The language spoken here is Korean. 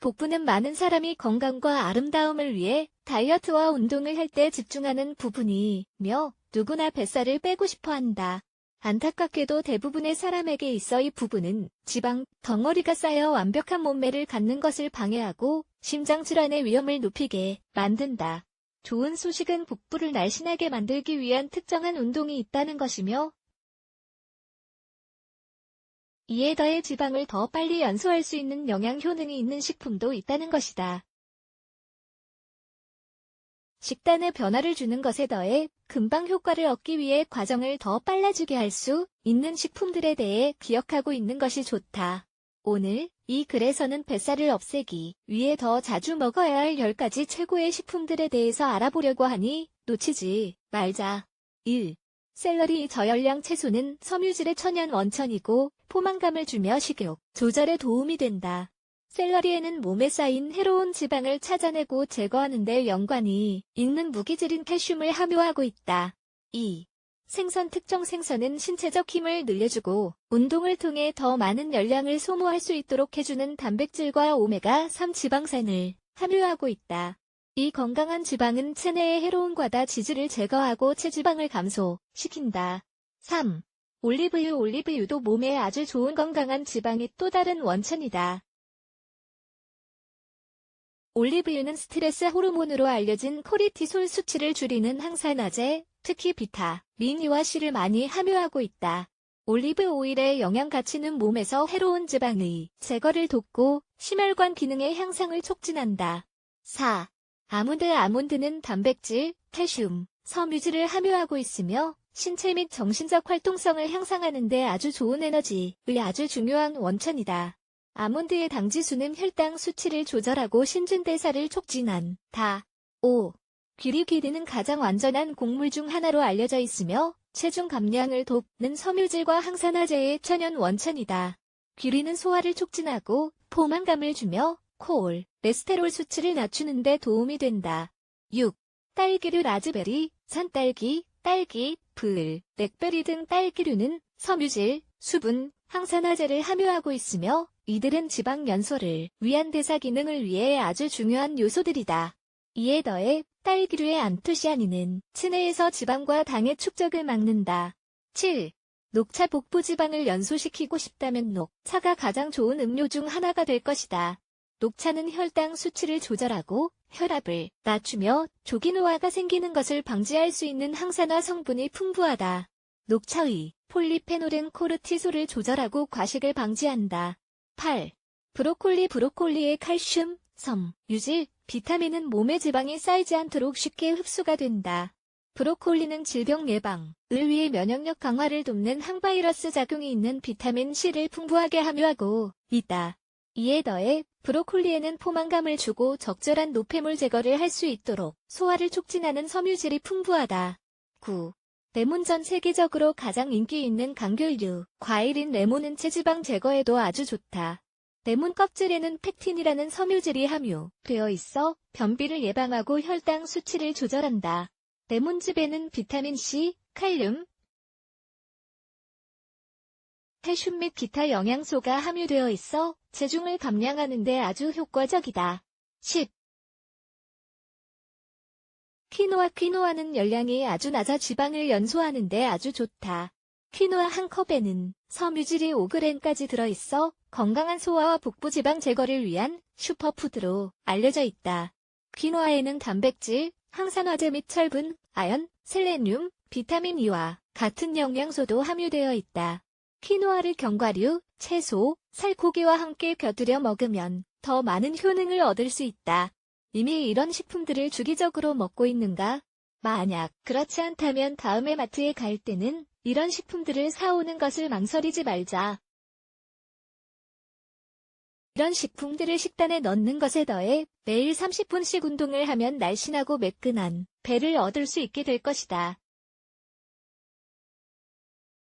복부는 많은 사람이 건강과 아름다움을 위해 다이어트와 운동을 할 때 집중하는 부분이며 누구나 뱃살을 빼고 싶어 한다. 안타깝게도 대부분의 사람에게 있어 이 부분은 지방, 덩어리가 쌓여 완벽한 몸매를 갖는 것을 방해하고 심장질환의 위험을 높이게 만든다. 좋은 소식은 복부를 날씬하게 만들기 위한 특정한 운동이 있다는 것이며 이에 더해 지방을 더 빨리 연소할 수 있는 영양 효능이 있는 식품도 있다는 것이다. 식단의 변화를 주는 것에 더해 금방 효과를 얻기 위해 과정을 더 빨라지게 할 수 있는 식품들에 대해 기억하고 있는 것이 좋다. 오늘 이 글에서는 뱃살을 없애기 위해 더 자주 먹어야 할 10가지 최고의 식품들에 대해서 알아보려고 하니 놓치지 말자. 1. 샐러리 저열량 채소는 섬유질의 천연 원천이고 포만감을 주며 식욕 조절에 도움이 된다. 샐러리에는 몸에 쌓인 해로운 지방을 찾아내고 제거하는 데 연관이 있는 무기질인 칼슘을 함유하고 있다. 2. 생선 특정 생선은 신체적 힘을 늘려주고 운동을 통해 더 많은 열량을 소모할 수 있도록 해주는 단백질과 오메가3 지방산을 함유하고 있다. 이 건강한 지방은 체내의 해로운 과다 지질을 제거하고 체지방을 감소시킨다. 3. 올리브유 올리브유도 몸에 아주 좋은 건강한 지방의 또 다른 원천이다. 올리브유는 스트레스 호르몬으로 알려진 코르티솔 수치를 줄이는 항산화제, 특히 비타민이와 C를 많이 함유하고 있다. 올리브 오일의 영양 가치는 몸에서 해로운 지방의 제거를 돕고 심혈관 기능의 향상을 촉진한다. 4. 아몬드 아몬드는 단백질, 칼슘, 섬유질을 함유하고 있으며 신체 및 정신적 활동성을 향상하는 데 아주 좋은 에너지의 아주 중요한 원천이다. 아몬드의 당지수는 혈당 수치를 조절하고 신진대사를 촉진한 다. 5. 귀리 귀리는 가장 완전한 곡물 중 하나로 알려져 있으며 체중 감량을 돕는 섬유질과 항산화제의 천연 원천이다. 귀리는 소화를 촉진하고 포만감을 주며 콜, 레스테롤 수치를 낮추는 데 도움이 된다. 6. 딸기류 라즈베리, 산딸기, 딸기, 풀, 렉베리 등 딸기류는 섬유질, 수분, 항산화제를 함유하고 있으며 이들은 지방 연소를 위한 대사 기능을 위해 아주 중요한 요소들이다. 이에 더해 딸기류의 안토시아닌은 체내에서 지방과 당의 축적을 막는다. 7. 녹차 복부 지방을 연소시키고 싶다면 녹차가 가장 좋은 음료 중 하나가 될 것이다. 녹차는 혈당 수치를 조절하고 혈압을 낮추며 조기 노화가 생기는 것을 방지할 수 있는 항산화 성분이 풍부하다. 녹차의 폴리페놀은 코르티솔을 조절하고 과식을 방지한다. 8. 브로콜리 브로콜리의 칼슘, 섬, 유질, 비타민은 몸의 지방이 쌓이지 않도록 쉽게 흡수가 된다. 브로콜리는 질병 예방, 을 위해 면역력 강화를 돕는 항바이러스 작용이 있는 비타민 C를 풍부하게 함유하고 있다. 이에 더해 브로콜리에는 포만감을 주고 적절한 노폐물 제거를 할 수 있도록 소화를 촉진하는 섬유질이 풍부하다. 9. 레몬 전 세계적으로 가장 인기 있는 감귤류, 과일인 레몬은 체지방 제거에도 아주 좋다. 레몬 껍질에는 팩틴이라는 섬유질이 함유되어 있어 변비를 예방하고 혈당 수치를 조절한다. 레몬즙에는 비타민C, 칼륨, 칼슘 및 기타 영양소가 함유되어 있어 체중을 감량하는 데 아주 효과적이다. 10. 퀴노아 퀴노아는 열량이 아주 낮아 지방을 연소하는 데 아주 좋다. 퀴노아 한 컵에는 섬유질이 5g까지 들어있어 건강한 소화와 복부 지방 제거를 위한 슈퍼푸드로 알려져 있다. 퀴노아에는 단백질, 항산화제 및 철분, 아연, 셀레늄, 비타민 E와 같은 영양소도 함유되어 있다. 퀴노아를 견과류, 채소, 살코기와 함께 곁들여 먹으면 더 많은 효능을 얻을 수 있다. 이미 이런 식품들을 주기적으로 먹고 있는가? 만약 그렇지 않다면 다음에 마트에 갈 때는 이런 식품들을 사오는 것을 망설이지 말자. 이런 식품들을 식단에 넣는 것에 더해 매일 30분씩 운동을 하면 날씬하고 매끈한 배를 얻을 수 있게 될 것이다.